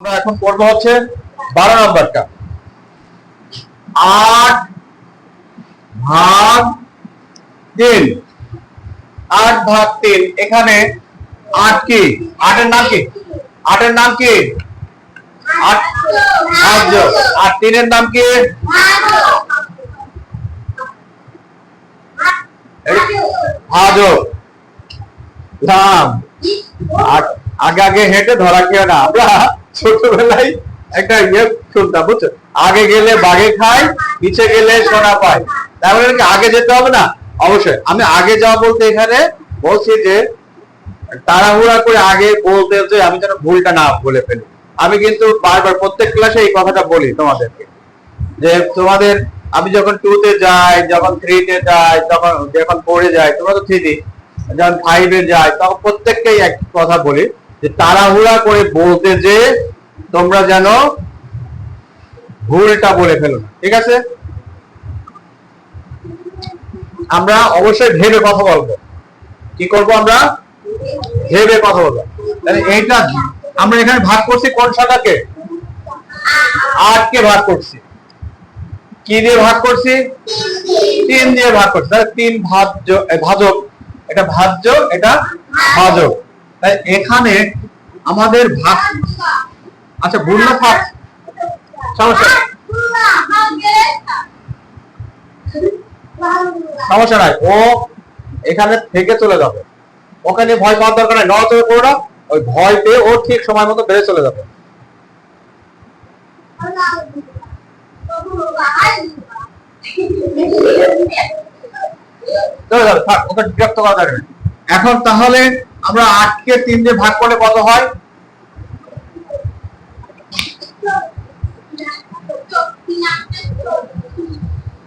আমরা এখন পড়ব হচ্ছে বারো নম্বরটা আট ভাগ তিন। আট ভাগ তিন, এখানে আট কি? আটের নাম কি? আটের নাম কি? আট আর তিনের নাম কি? আগে আগে হেঁটে ধরা খেয়ে না। আমরা ছোটবেলায় একটা ইয়ে শুনতাম বুঝছ? আগে গেলে বাঘে খায় পিছে গেলে সোনা পায়। তারপরে কি আগে যেতে হবে না? অবশ্যই। আমি আগে যাওয়া বলতে এখানে বলছি যে, তাড়াহুড়া করে আগে বলতে যে, আমি যেন ভুলটা না বলে ফেলি। আমি কিন্তু বারবার প্রত্যেক ক্লাসে এই কথাটা বলি তোমাদেরকে। যে তোমাদের, আমি যখন টু তে যাই, যখন থ্রি তে যাই, তখন যখন ফোরে যাই, তোমরা তো থ্রি যখন ফাইভে যাই, তখন প্রত্যেককেই এক কথা বলি। যে তাড়াহুড়া করে বলতে যে তোমরা যেন ভুলটা বলে ফেলো ঠিক আছে? আমরা অবশ্যই ভেবে কথা বলব। কি করব আমরা? ভেবে কথা বলব। তাহলে এইটা আমরা এখানে ভাগ করছি কোন শাখাকে? আটকে ভাগ করছি। কি দিয়ে ভাগ করছি? তিন দিয়ে ভাগ করছি। তাহলে তিন ভাজ্য ভাজক। এটা ভাজ্য, এটা ভাজক। তাই এখানে আমাদের ভাগ আচ্ছা না থাক সমস্যা সমস্যা নাই ও এখানে থেকে চলে যাবে। ওখানে ভয় পাওয়ার দরকার নাই। নড়াচড়া করো না। ওই ভয় পেয়ে ও ঠিক সময় মতো বেড়ে চলে যাবে। এখন তাহলে আমরা আটকে তিন দিয়ে ভাগ করলে কত হয়?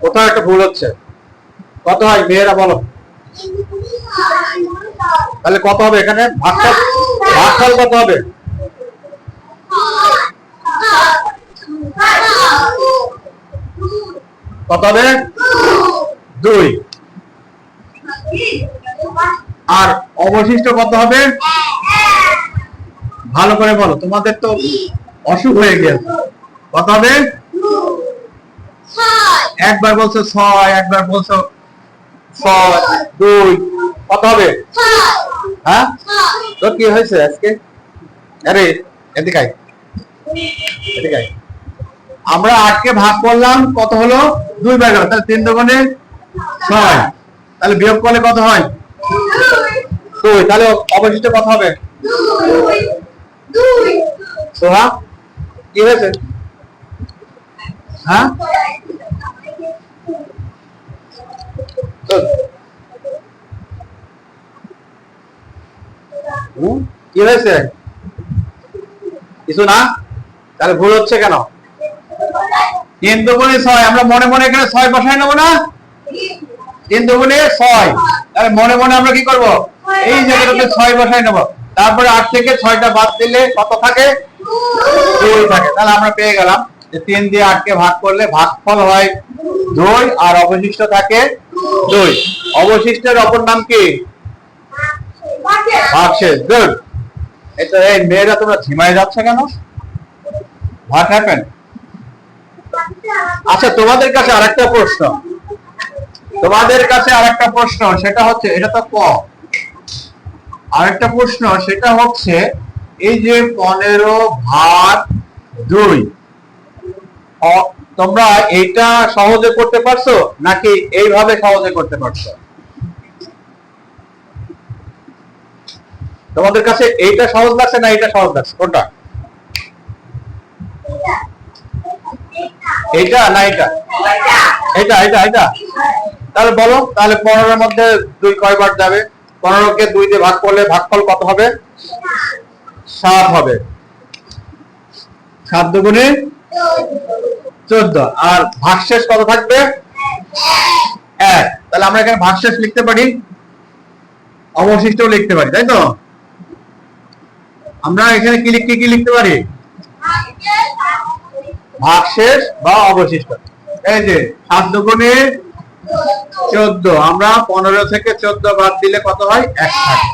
কোথাও একটা ভুল হচ্ছে? কত হয়? মেয়েরা বলো। তাহলে কত হবে এখানে? ভাগফল কত হবে? কত হবে? দুই। আর অবশিষ্ট কত হবে? ভালো করে বলো। তোমাদের তো অসুখ হয়ে গেছে কত হবে? একবার বলছো ছয় একবার বলছো ছয় দুই কত হবে? হ্যাঁ? তো কি হয়েছে আজকে? আরে এদিকে আয়, এদিকে আয়। আমরা আটকে ভাগ করলাম কত হলো? দুই বার গেল তাহলে তিন দোকানে ছয়। তাহলে বিয়োগ করলে কত হয়? দুই। তাহলে অবশিষ্ট কত হবে? সোহা কি হয়েছে? হ্যাঁ? কি হয়েছে? কিছু না? তাহলে ভুল হচ্ছে কেন? তিন ছয়, আমরা মনে মনে এখানে ছয় বসাই নেব না? তিন দুগুণে ছয়। তাহলে মনে মনে আমরা কি করব? এই জায়গাটাতে ছয় বসাই নেব। তারপরে আট থেকে ছয়টা বাদ দিলে কত থাকে? দুই থাকে। তাহলে আমরা পেয়ে গেলাম। তিন দিয়ে আটকে ভাগ করলে ভাগফল হয় দুই, আর অবশিষ্ট থাকে দুই। অবশিষ্টের অপর নাম কি? ভাগশেষ। এই মেয়েরা তোমরা ঝিমায় যাচ্ছে কেন? হোয়াট হ্যাপেন আচ্ছা তোমাদের কাছে আরেকটা প্রশ্ন। তোমাদের কাছে আরেকটা প্রশ্ন, সেটা হচ্ছে, এটা তো ক? আরেকটা প্রশ্ন, সেটা হচ্ছে, এই যে পনেরো ভাগ দুই তোমরা এইটা সহজে করতে পারছ নাকি এইভাবে সহজে করতে পারছ? তোমাদের কাছে এইটা সহজ লাগছে না এইটা সহজ লাগছে? কোনটা? এইটা না এটা এটা এটা এটা তাহলে বলো, তাহলে পনেরোর মধ্যে দুই কয়বার যাবে? পনেরোকে দুই দিয়ে ভাগ করলে ভাগফল কত হবে? সাত হবে। সাত দুগুণে চোদ্দ। আর ভাগশেষ কত থাকবে? এক। তাহলে আমরা এখানে ভাগশেষ লিখতে পারি। অবশিষ্টও লিখতে পারি, তাই তো? আমরা এখানে কি লিখতে কি লিখতে পারি? ভাগশেষ বা অবশিষ্ট। এই যে, সাত দুগুণে চোদ্দ। আমরা পনেরো থেকে চোদ্দ বাদ দিলে কত হয়? এক থাকে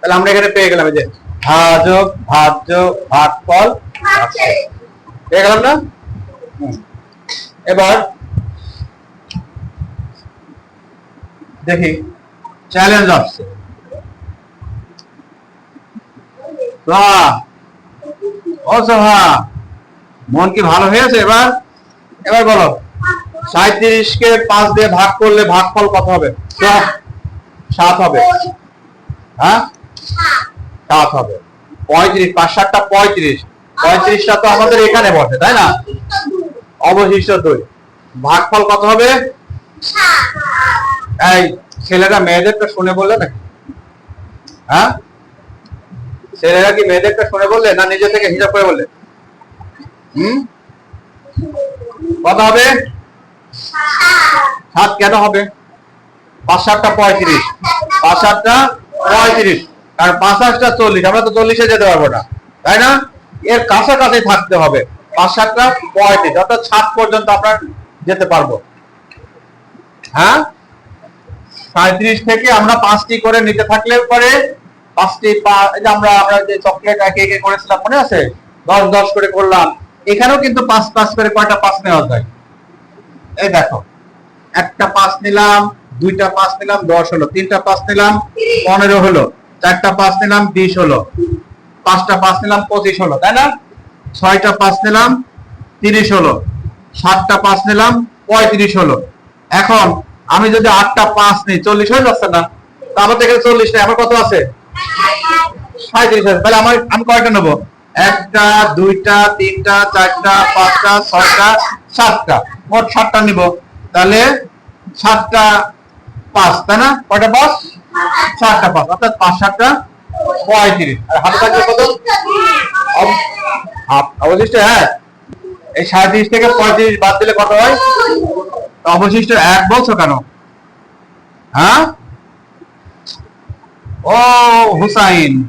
তাহলে আমরা এখানে পেয়ে গেলাম যে ভাজক ভাজ্য ভাগফল পেয়ে গেলাম না। এবার দেখি চ্যালেঞ্জ আসছে। ও সোহা মন কি ভালো হয়েছে এবার? এবার বলো সাঁত্রিশ কে পাঁচ দিয়ে ভাগ করলে ভাগফল কত হবে? সাত হবে। হ্যাঁ? সাত হবে। পঁয়ত্রিশ, পাঁচ সাতটা পঁয়ত্রিশ। পঁয়ত্রিশটা তো আমাদের এখানে বসে তাই না? অবশিষ্ট দুই। ভাগফল কত হবে? এই ছেলেরা মেয়েদেরটা শুনে বললে নাকি? হ্যাঁ? ছেলেরা কি মেয়েদেরটা শুনে বললে না নিজে থেকে হিসাব করে বললে? হুম? কত হবে? সাত। কেন হবে? পাঁচ সাতটা পঁয়ত্রিশ। পাঁচ সাতটা পঁয়ত্রিশ। আর পাঁচ আটটা চল্লিশ আমরা তো চল্লিশে যেতে পারব না তাই না? এর কাছাকাছি থাকতে হবে। পাঁচ সাতটা পঁয়ত্রিশ অর্থাৎ সাত পর্যন্ত আমরা যেতে পারব। হ্যাঁ? সাঁত্রিশ থেকে আমরা পাঁচটি করে নিতে থাকলে পরে পাঁচটি আমরা আমরা যে চকলেট একে একে করেছিলাম, মনে আছে? দশ দশ করে করলাম। এখানেও কিন্তু পাঁচ পাঁচ করে কয়টা পাঁচ নেওয়া যায়? এই দেখো, একটা পাঁচ নিলাম, দুইটা পাঁচ নিলাম, দশ হলো। তিনটা পাঁচ নিলাম, পনেরো হলো। চারটা পাঁচ নিলাম, বিশ হলো। পাঁচটা পাঁচ নিলাম পঁচিশ হলো, তাই না? ছয়টা পাঁচ নিলাম তিরিশ হলো, সাতটা পাঁচ নিলাম পঁয়ত্রিশ হলো। এখন আমি যদি আটটা পাঁচ নিই, চল্লিশ হয়ে যাচ্ছে না? আমার থেকে চল্লিশ নেই, আমার কত আছে? সাঁত্রিশ আছে। তাহলে আমার আমি কয়টা নেব? একটা, দুইটা, তিনটা, চারটা, পাঁচটা, ছয়টা, সাতটা। মোট সাতটা নিব। তাহলে সাতটা পাঁচ, তাই না? কয়টা পাঁচ? সাতটা পাঁচ। অর্থাৎ পাঁচ, সাতটা অবশিষ্ট হ্যাঁ। এই সাঁত্রিশ থেকে পঁয়ত্রিশ বাদ দিলে কত হয়? অবশিষ্ট এক বলছো কেন? হ্যাঁ? ও, হুসাইন।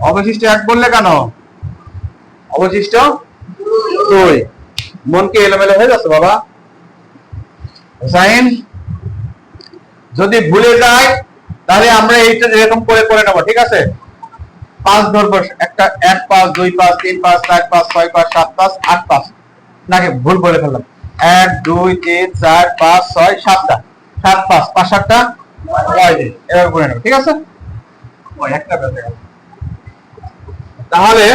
অবশিষ্ট এক বললে কেন? অবশিষ্ট দুই। মন কি এলোমেলো হয়ে যাচ্ছে, বাবা? হুসাইন, যদি ভুলে যায় তাহলে আমরা এইটা এরকম করে করে নেব, ঠিক আছে? পাঁচ ধরবো, একটা, এক পাঁচ, দুই পাঁচ, তিন পাঁচ, চার পাঁচ, ছয় পাঁচ, সাত পাঁচ, আট পাঁচ। নাকি ভুল বলে ফেললাম? এক, দুই, তিন, চার, পাঁচ, ছয়, সাতটা। সাত পাঁচ পাঁচ, সাতটা? এভাবে করে ঠিক আছে। তাহলে,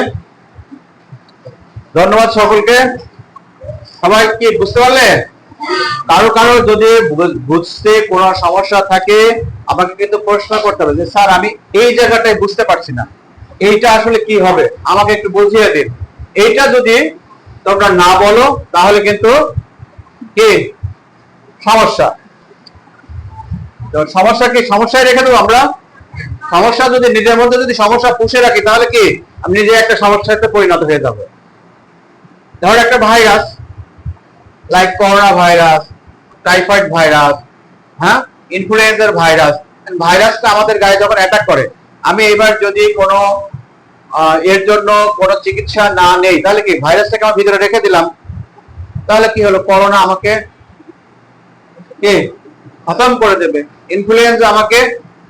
ধন্যবাদ সকলকে। সবাই কি বুঝতে পারলে? কারও কারও যদি বুঝতে কোনো সমস্যা থাকে আমাকে কিন্তু প্রশ্ন করতে হবে যে, স্যার, আমি এই জায়গাটায় বুঝতে পারছি না। এইটা আসলে কি হবে? আমাকে একটু বুঝিয়ে দিন। এইটা যদি তোমরা না বলো, তাহলে কিন্তু কি? সমস্যা। সমস্যা কি? সমস্যায় রেখে দেবো আমরা। সমস্যা যদি, নিজের মধ্যে যদি সমস্যা পুষে রাখি, তাহলে কি? আমি নিজে একটা সমস্যাতে পরিণত হয়ে যাব। ধর একটা virus like corona virus typhoid virus হ্যাঁ? ইনফ্লুয়েঞ্জার ভাইরাস ভাইরাসটা আমাদের গায়ে যখন অ্যাটাক করে, আমি এবার যদি কোনো এর জন্য কোনো চিকিৎসা না নেই, তাহলে কি ভাইরাসটাকে আমার ভিতরে রেখে দিলাম? তাহলে কি হলো? করোনা আমাকে কি? খতম করে দেবে। ইনফ্লুয়েঞ্জা আমাকে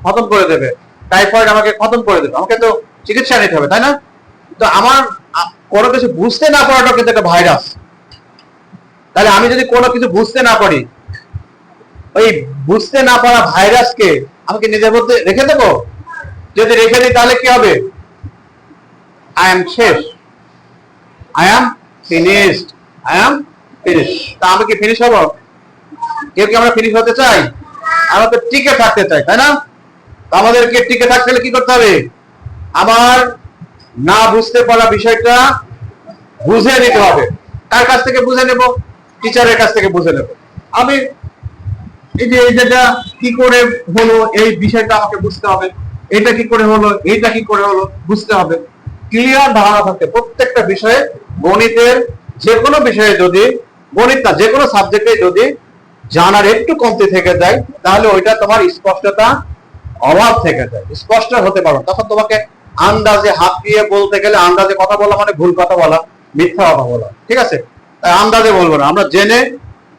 খতম করে দেবে। টাইফয়েড আমাকে খতম করে দেবে। আমাকে তো চিকিৎসা নিতে হবে, তাই না? তো আমার কোনো কিছু বুঝতে না পারাটা কিন্তু একটা ভাইরাস। তাহলে আমি যদি কোনো কিছু বুঝতে না পারি, ওই বুঝতে না পারা ভাইরাসকে আমাকে নিজের মধ্যে রেখে দেবো? যদি রেখে দিই তাহলে কি হবে? আই এম শেষ I am finished I am finish তা আমি কি ফিনিশ হব? কেউ কি আমরা ফিনিশ হতে চাই? আমরা তো টিকে থাকতে চাই, তাই না? আমাদেরকে টিকে থাকতে হলে কি করতে হবে? আমার না বুঝতে পারা বিষয়টা বুঝে নিতে হবে। কার কাছ থেকে বুঝে নেব? টিচারের কাছ থেকে বুঝে নেব। আমি এই যে এই যেটা কি করে হলো, এই বিষয়টা আমাকে বুঝতে হবে। এটা কি করে হলো, এইটা কি করে হলো, বুঝতে হবে। ক্লিয়ার ধারণা থাকতে প্রত্যেকটা বিষয়ে, গণিতের যে কোনো বিষয়ে যদি, গণিত যে কোনো সাবজেক্টে যদি জানার একটু কমতি থেকে যায়, তাহলে ওইটা তোমার স্পষ্টতা অভাব থেকে যায়। স্পষ্ট হতে পারো তখন তোমাকে আন্দাজে হাত দিয়ে বলতে গেলে আন্দাজে কথা বলা মানে ভুল কথা বলা, মিথ্যা কথা বলা। ঠিক আছে? তাই আন্দাজে বলব না। আমরা জেনে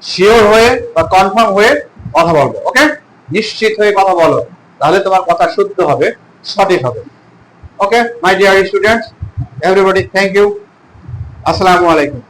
শিওর হয়ে বা কনফার্ম হয়ে কথা বলব ওকে নিশ্চিত হয়ে কথা বলো, তাহলে তোমার কথা শুদ্ধ হবে, সঠিক হবে okay my dear students everybody thank you আসসালামু আলাইকুম।